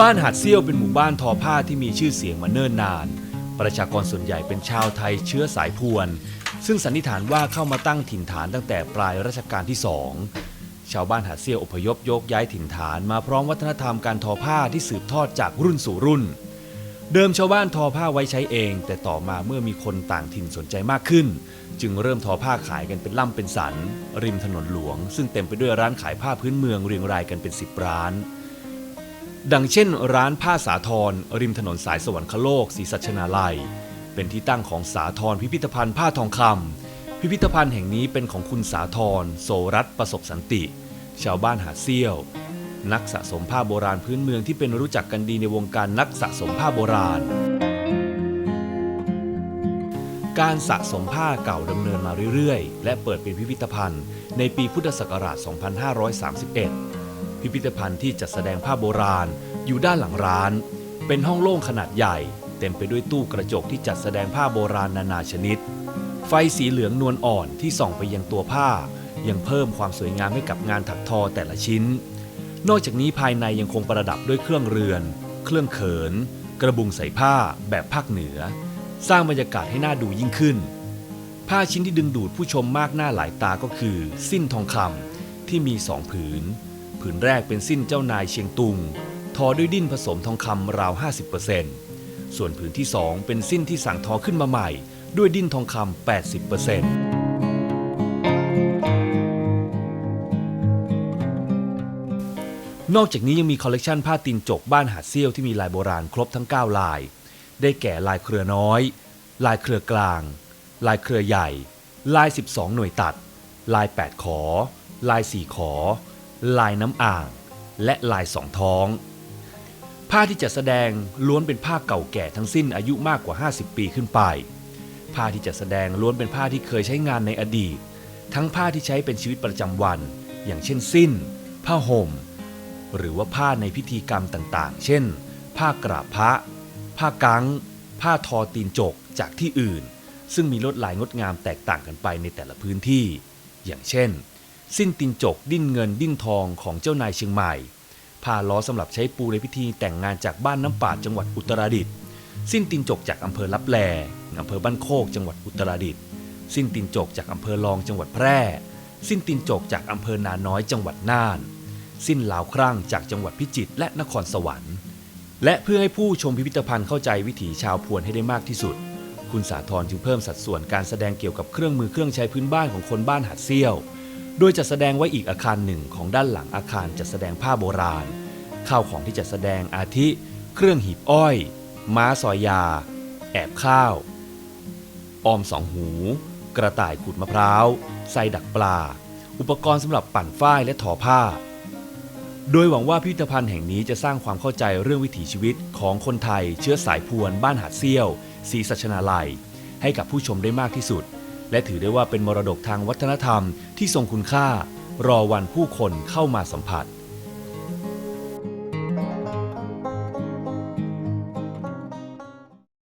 บ้านหาดเซี่ยวเป็นหมู่บ้านทอผ้าที่มีชื่อเสียงมาเนิ่นนาน ประชากรส่วนใหญ่เป็นชาวไทยเชื้อสายพวน ซึ่งสันนิษฐานว่าเข้ามาตั้งถิ่นฐานตั้งแต่ปลายรัชกาลที่สองชาวบ้านหาดเซี่ยวอพยพยกย้ายถิ่นฐานมาพร้อมวัฒนธรรมการทอผ้าที่สืบทอดจากรุ่นสู่รุ่น เดิมชาวบ้านทอผ้าไว้ใช้เอง แต่ต่อมาเมื่อมีคนต่างถิ่นสนใจมากขึ้น จึงเริ่มทอผ้าขายกันเป็นล่ำเป็นสัน ริมถนนหลวง ซึ่งเต็มไปด้วยร้านขายผ้าพื้นเมืองเรียงรายกันเป็นสิบร้าน ดังเช่น ร้านผ้าสาทรริมถนนสายสวรรคโลกศรีสัชนาลัย เป็นที่ตั้งของสาทรพิพิธภัณฑ์ผ้าทองคำพิพิธภัณฑ์แห่งนี้เป็นของคุณสาทรโสรัตประสบสันติ ชาวบ้านหาเซี่ยว นักสะสมผ้าโบราณพื้นเมืองที่เป็นรู้จักกันดีในวงการนักสะสมผ้าโบราณ การสะสมผ้าเก่าดำเนินมาเรื่อยๆ และเปิดเป็นพิพิธภัณฑ์ในปีพุทธศักราช 2531 พิพิธภัณฑ์ที่จัดแสดงผ้าโบราณ อยู่ด้านหลังร้าน เป็นห้องโล่งขนาดใหญ่ เต็มไปด้วยตู้กระจกที่จัดแสดงผ้าโบราณนานาชนิด ไฟสีเหลืองนวลอ่อนที่ส่องไปยังตัวผ้า ยังเพิ่มความสวยงามให้กับงานถักทอแต่ละชิ้น นอกจากนี้ภายในยังคงประดับด้วยเครื่องเรือน เครื่องเขิน กระบุงใส่ผ้า แบบภาคเหนือ สร้างบรรยากาศให้น่าดูยิ่งขึ้น ผ้าชิ้นที่ดึงดูดผู้ชมมากหน้าหลายตาก็คือ สิ้นทองคำที่มีสองผืน ผืนแรกเป็นสิ้นเจ้านายเชียงตุง ทอด้วยดิ้นผสมทองคำราว 50%ส่วนผืนที่สองเป็นสิ้นที่สั่งทอขึ้นมาใหม่ ด้วยดิ้นทองคำ 80%นอกจากนี้ยังมีคอลเลกชันผ้าตีนจกบ้านหาดเซี่ยวที่มีลายโบราณครบทั้ง 9 ลาย ได้แก่ลายเครือน้อย ลายเครือกลาง ลายเครือใหญ่ ลาย 12 หน่วยตัด ลาย 8 ขอ ลาย 4 ขอ ลายน้ำอ่าง และลายสองท้อง ผ้าที่จะแสดงล้วนเป็นผ้าเก่าแก่ทั้งสิ้นอายุมากกว่า 50 ปีขึ้นไป ผ้าที่จะแสดงล้วนเป็นผ้าที่เคยใช้งานในอดีต ทั้งผ้าที่ใช้เป็นชีวิตประจำวัน อย่างเช่นสิ้น ผ้าห่ม หรือว่าผ้าในพิธีกรรมต่างๆ เช่น ผ้ากราบพระ ผ้ากังผ้าทอตีนจกจากที่อื่น ซึ่งมีลวดลายงดงามแตกต่างกันไปในแต่ละพื้นที่ อย่างเช่น สิ้นตีนจกดิ้นเงินดิ้นทองของเจ้านายเชียงใหม่ผ้าล้อสำหรับใช้ปูในพิธีแต่งงานจากบ้านน้ำป่าจังหวัดอุตรดิตถ์สิ้นตีนจกจากอำเภอลับแลอำเภอบ้านโคกจังหวัดอุตรดิตถ์สิ้นตีนจกจากอำเภอรองจังหวัดแพร่ สิ้นตีนจกจากอำเภอนาน้อยจังหวัดน่าน สิ้นลาวครั่งจากจังหวัดพิจิตรและนครสวรรค์ และเพื่อให้ผู้ชมพิพิธภัณฑ์เข้าใจวิถีชาวพวนให้ได้มากที่สุด คุณสาธรจึงเพิ่มสัดส่วนการแสดงเกี่ยวกับเครื่องมือเครื่องใช้พื้นบ้านของคนบ้านหาดเซี่ยว โดยจะแสดงไว้อีกอาคารหนึ่งของด้านหลังอาคารจัดแสดงผ้าโบราณ ข้าวของที่จะแสดงอาทิ เครื่องหีบอ้อย ม้าซอยยา แอบข้าว ออมสองหู กระต่ายขูดมะพร้าวไส้ดักปลา อุปกรณ์สำหรับปั่นฝ้ายและทอผ้า โดยหวังว่าพิพิธภัณฑ์แห่งนี้จะสร้างความเข้าใจเรื่องวิถีชีวิตของคนไทย เชื้อสายพวน บ้านหาดเซี่ยวศรีสัชนาลัย ให้กับผู้ชมได้มากที่สุด และถือได้ว่าเป็นมรดกทางวัฒนธรรมที่ทรงคุณค่ารอวันผู้คนเข้ามาสัมผัส